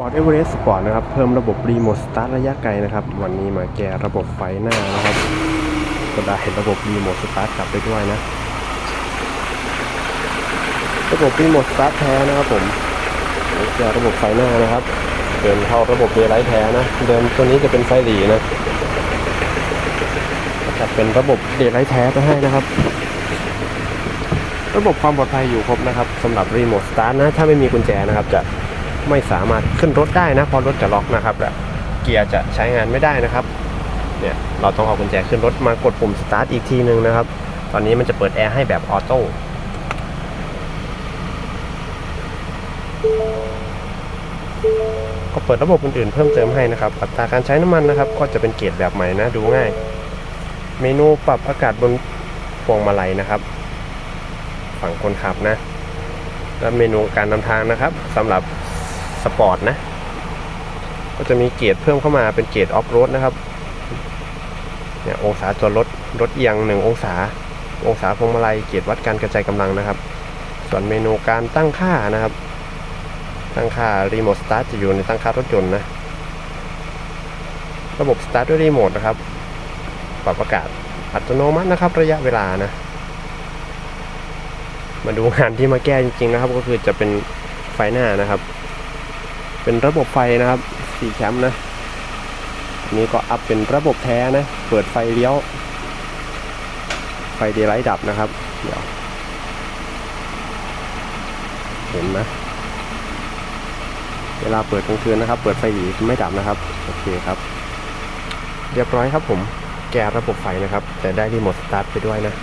ปอร์ตเอเวอเรสต์สปอร์ตนะครับ เพิ่มระบบรีโมทสตาร์ทระยะไกลนะครับ วันนี้มาแก้ระบบไฟหน้านะครับ ก็ได้เห็นระบบรีโมทสตาร์ทกลับไปด้วยนะ ระบบรีโมทสตาร์ทแท้นะครับผมแก้ระบบไฟหน้านะครับ เดินเข้าระบบเดย์ไลท์แท้นะ เดิมตัวนี้จะเป็นไฟหลีนะจะเป็นระบบเดย์ไลท์แท้ไปให้นะครับ ระบบความปลอดภัยอยู่ครบนะครับสำหรับรีโมทสตาร์ทนะ ถ้าไม่มีกุญแจนะครับจะ ไม่สามารถขึ้นรถได้นะเพราะรถจะล็อกนะครับและเกียร์จะใช้งานไม่ได้นะครับเนี่ยเราต้องเอากุญแจขึ้นรถมากดปุ่มสตาร์ทอีกทีหนึ่งนะครับ ตอนนี้มันจะเปิดแอร์ให้แบบออโต้ก็เปิดระบบอื่นๆเพิ่มเติมให้นะครับ อัตราการใช้น้ำมันนะครับ ก็จะเป็นเกียร์แบบใหม่นะดูง่าย เมนูปรับอากาศบนพวงมาลัยนะครับ ฝั่งคนขับนะ และเมนูการนำทางนะครับสำหรับ สปอร์ตนะ ก็จะมีเกียร์เพิ่มเข้ามาเป็นเกียร์ออฟโรดนะครับ เนี่ยองศาจอดรถรถเอียง1องศา องศาพวงมาลัยเกียร์วัดการกระจายกำลังนะครับ ส่วนเมนูการตั้งค่านะครับ ตั้งค่ารีโมทสตาร์ทจะอยู่ในตั้งค่ารถยนต์นะ ระบบสตาร์ทด้วยรีโมทนะครับ ปรับอากาศอัตโนมัตินะครับ ระยะเวลานะมาดูงานที่มาแก้จริงๆนะครับ ก็คือจะเป็นไฟหน้านะครับ เป็นระบบไฟนะครับสีแคมป์นะนี้ก็อัพเป็นระบบแท้นะ เปิดไฟเลี้ยว ไฟเดย์ไลท์ดับนะครับ เดี๋ยว เห็นไหมเวลาเปิดกลางคืนนะครับ เปิดไฟหลีไม่ดับนะครับ โอเคครับ เรียบร้อยครับผม แกระบบไฟนะครับ แต่ได้รีโมทสตาร์ทไปด้วยนะ